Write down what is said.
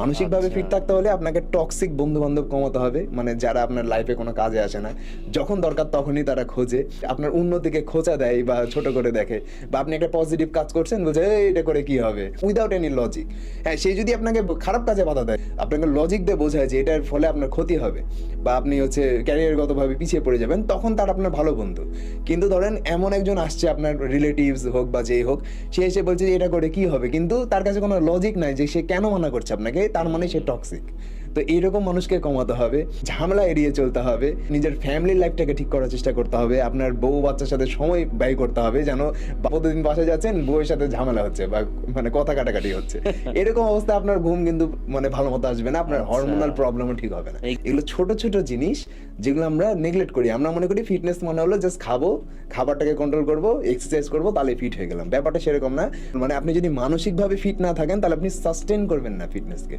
মানসিকভাবে আচ্ছা। ফিট থাকতে হলে আপনাকে টক্সিক বন্ধু বান্ধব কমাতে হবে। মানে যারা আপনার লাইফে কোনো কাজে আসে না যখন দরকার তখনই তারা খোঁজে। আপনার উন্নতিকে খোঁচা দেয় বা ছোট করে দেখে। বা আপনি একটা পজিটিভ কাজ করছেন বলছে এটা করে কি হবে? উইদাউট এনি লজিক হ্যাঁ সেই যদি আপনাকে খারাপ কাজে বাধা দেয় আপনাকে লজিক দিয়ে বোঝায় যে এটার ফলে আপনার ক্ষতি হবে। বা আপনি হচ্ছে ক্যারিয়ারগতভাবে পিছিয়ে পড়ে যাবেন তখন তার আপনার ভালো বন্ধু। কিন্তু ধরেন এমন একজন আসছে আপনার রিলেটিভস হোক বা যেই হোক সে এসে বলছে যে এটা করে কি হবে? কিন্তু তার কাছে কোনো লজিক নাই যে সে কেন মানা করছে আপনাকে। তার মানে সে টক্সিক তো এইরকম মানুষকে কমাতে হবে ঝামেলা এড়িয়ে চলতে হবে নিজের ফ্যামিলির লাইফটাকে ঠিক করার চেষ্টা করতে হবে আপনার বউ বাচ্চার সাথে সময় ব্যয় করতে হবে যেন প্রতিদিন বাসা যাচ্ছেন বউয়ের সাথে ঝামেলা হচ্ছে বা মানে কথা কাটাকাটি হচ্ছে। এরকম অবস্থা আপনার ঘুম কিন্তু মানে ভালো মতো আসবে না আপনার আচ্ছা। হরমোনাল প্রবলেমও ঠিক হবে না। এগুলো ছোট ছোট জিনিস যেগুলো আমরা নেগলেক্ট করি। আমরা মনে করি ফিটনেস মানে হলো জাস্ট খাব খাবারটাকে কন্ট্রোল করব এক্সারসাইজ করব তাহলে ফিট হয়ে গেলাম। ব্যাপারটা সেরকম না। মানে আপনি যদি মানসিকভাবে ফিট না থাকেন তাহলে আপনি সাস্টেন করবেন না ফিটনেসকে